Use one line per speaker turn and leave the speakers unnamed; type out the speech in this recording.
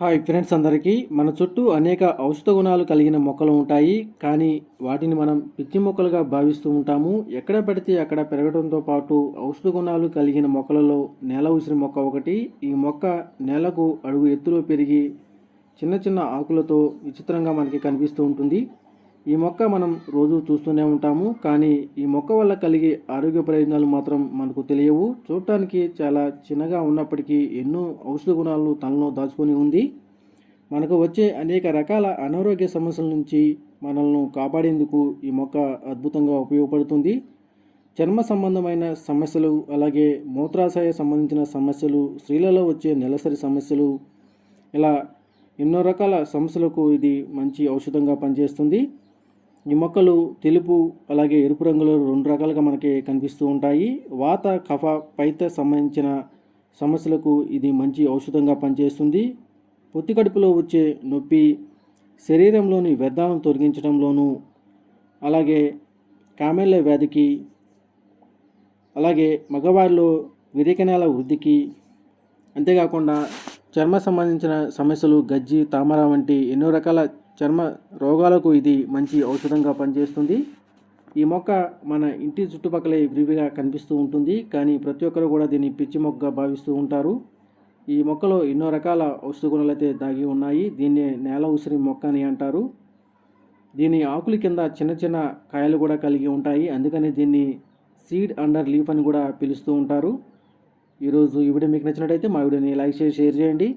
Hi friends అందరికీ. మన చుట్టూ అనేక ఔషధ గుణాలు కలిగిన మొక్కలు ఉంటాయి. కానీ వాటిని మనం పిచ్చి మొక్కలుగా భావిస్తూ ఉంటాము. ఎక్కడ పెడితే అక్కడ పెరగడంతో పాటు ఔషధ గుణాలు కలిగిన మొక్కలలో నేల ఉసిరి మొక్క ఒకటి. ఈ మొక్క నేలకు అడుగు ఎత్తులో పెరిగి చిన్న చిన్న ఆకులతో విచిత్రంగా మనకి కనిపిస్తూ ఉంటుంది. ఈ మొక్క మనం రోజు చూస్తూనే ఉంటాము కానీ ఈ మొక్క వల్ల కలిగే ఆరోగ్య ప్రయోజనాలు మాత్రం మనకు తెలియవు. చూడటానికి చాలా చిన్నగా ఉన్నప్పటికీ ఎన్నో ఔషధ గుణాలను తనలో దాచుకొని ఉంది. మనకు వచ్చే అనేక రకాల అనారోగ్య సమస్యల నుంచి మనల్ని కాపాడేందుకు ఈ మొక్క అద్భుతంగా ఉపయోగపడుతుంది. చర్మ సంబంధమైన సమస్యలు అలాగే మూత్రాశయ సంబంధించిన సమస్యలు స్త్రీలలో వచ్చే నెలసరి సమస్యలు ఇలా ఎన్నో రకాల సమస్యలకు ఇది మంచి ఔషధంగా పనిచేస్తుంది. ఈ మొక్కలు తెలుపు అలాగే ఎరుపు రంగులో రెండు రకాలుగా మనకి కనిపిస్తూ ఉంటాయి. వాత కఫ పైత సంబంధించిన సమస్యలకు ఇది మంచి ఔషధంగా పనిచేస్తుంది. పొత్తి కడుపులో వచ్చే నొప్పి శరీరంలోని వ్యర్థాలను తొలగించడంలోనూ అలాగే కామెల్ల వ్యాధికి అలాగే మగవారిలో విరేకనాల వృద్ధికి అంతేకాకుండా చర్మ సంబంధించిన సమస్యలు గజ్జి తామర వంటి ఎన్నో రకాల చర్మ రోగాలకు ఇది మంచి ఔషధంగా పనిచేస్తుంది. ఈ మొక్క మన ఇంటి చుట్టుపక్కలే విరివిగా కనిపిస్తూ ఉంటుంది. కానీ ప్రతి ఒక్కరు కూడా దీన్ని పిచ్చి మొక్కగా భావిస్తూ ఉంటారు. ఈ మొక్కలో ఎన్నో రకాల ఔషధ గుణాలు అయితే దాగి ఉన్నాయి. దీన్ని నేల ఉసిరి మొక్క అని అంటారు. దీని ఆకుల కింద చిన్న చిన్న కాయలు కూడా కలిగి ఉంటాయి. అందుకని దీన్ని సీడ్ అండర్ లీఫ్ అని కూడా పిలుస్తూ ఉంటారు. ఈరోజు ఈ వీడియో మీకు నచ్చినట్టయితే మా వీడియోని లైక్ చేసి షేర్ చేయండి.